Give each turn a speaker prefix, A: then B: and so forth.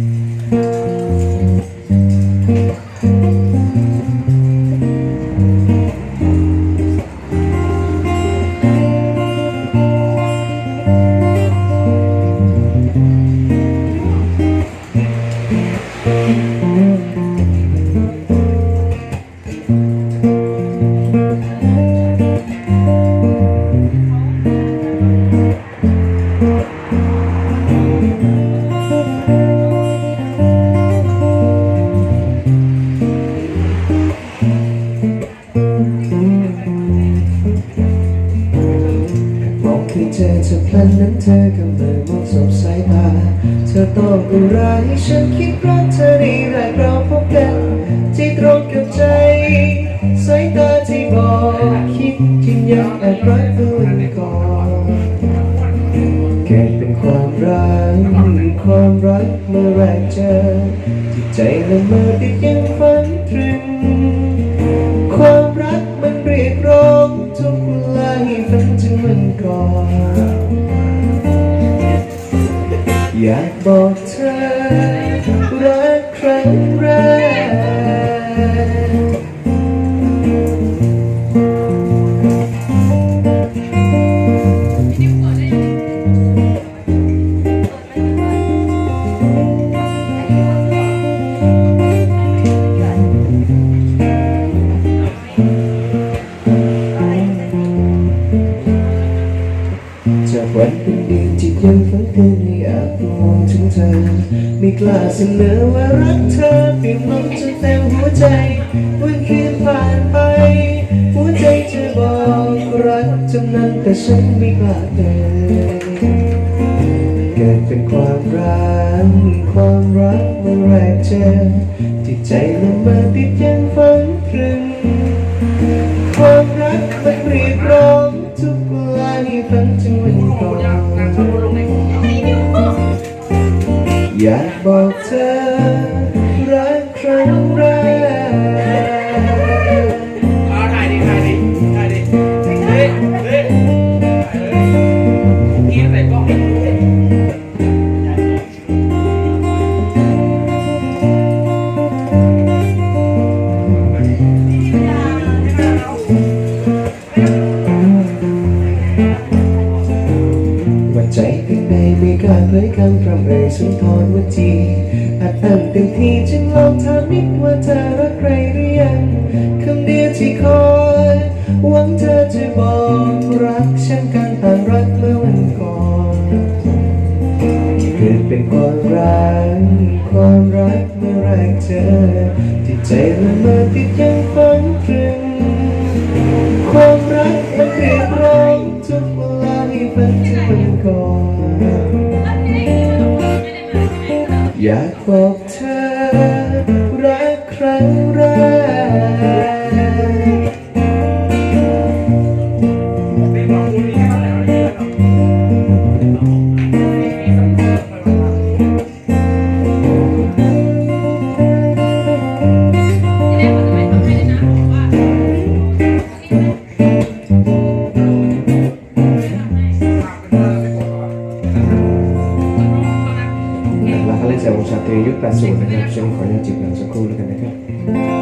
A: Mm-hmm. อตอบอะไรฉันคิดรักเธอในแรกเราพบกัน ที่ตรงกับใจ สายตาที่บอกคิดที่ยังแอบรักตัวเอก่อนเกิดเป็นความรักความรักเมื่อแรกเจอที่ใจละเมอติดยังฝันตรึง อยากบอกเธอ วันเป็นเดือนที่ยังฝันเพียงให้อาจมองถึงเธอ ไม่กล้าเสนอว่ารักเธอเปลี่ยนลมจนเต็มหัวใจวันคืนผ่านไป หัวใจจะบอกรักจำนั้นแต่ฉันไม่กล้าเดินเกิดเป็นความรักความรักเมื่อแรกเจอที่ใจละเมอติดยังฝันตรึงความรักมันเรียกร้องทุกเวลาที่ฝันถึงวัน อนอยากบอกเธอ
B: เผ
A: ยคำพร่ำเอ่ยสุนทรวจีอาจอันเต็มที่จึงลองถามนิดว่าเธอรักใครหรือยังคำเดียวที่คอยหวังเธอจะบอกรักฉันกันต่างรักเมื่อวันก่อนที่เกิดเป็นความรักความรักเมื่อแรกเจอที่ใจละเมอติดยังฝันตรึง อยากบอกเธอ จากวงชาตรียุทธประสูนนะครับช่วงขอย้าตจิบหนังสักครู่แล้วกันนะครับ